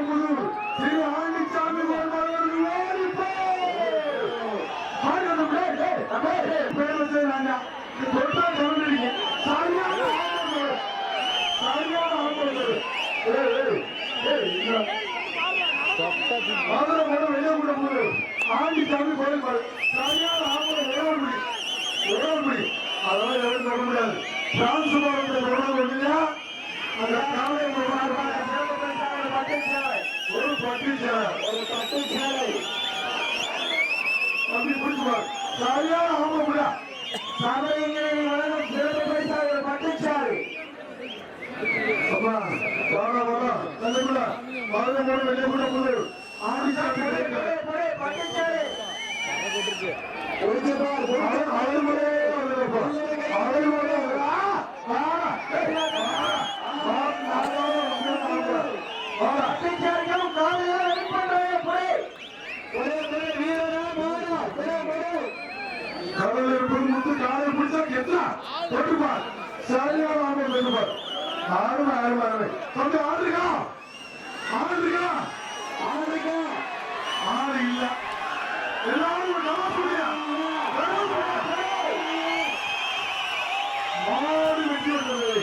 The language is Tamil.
புதூர் திரு ஆண்டிச்சாமி அவர்கள் ஓடிப்போ வெளியே கூட கோயில் சரியான ஆம்பளை, ஒரே அதெல்லாம் எதுவும் சொல்ல முடியாது. பிரான்ஸ் பாலத்தை இல்லையா? அந்த காவலை ஒரு பட்டு சேலை. ஒரு ஒரு பட்டு சேலை. அப்படி பிடிச்சுவார் சரியான ஆம்பளை சபையை வழங்கும் சிறப்பு பரிசாக ஒரு பட்டுச்சாரு அப்பா மூணு வெளியே கூட பெண் முத்து காலை பிடிச்சா கெத்தா? தொட்டுப்பார் சரியான ஆமை தொட்டுப்பார் ஆறுமை ஆறுமை ஆறுமை தொண்டு ஆடுறீங்க ஆடுறீங்க ஆடுறீங்க ஆடு இல்ல. எல்லாரும் நல்லா சொல்லியா மாடு வெட்டி வந்தது.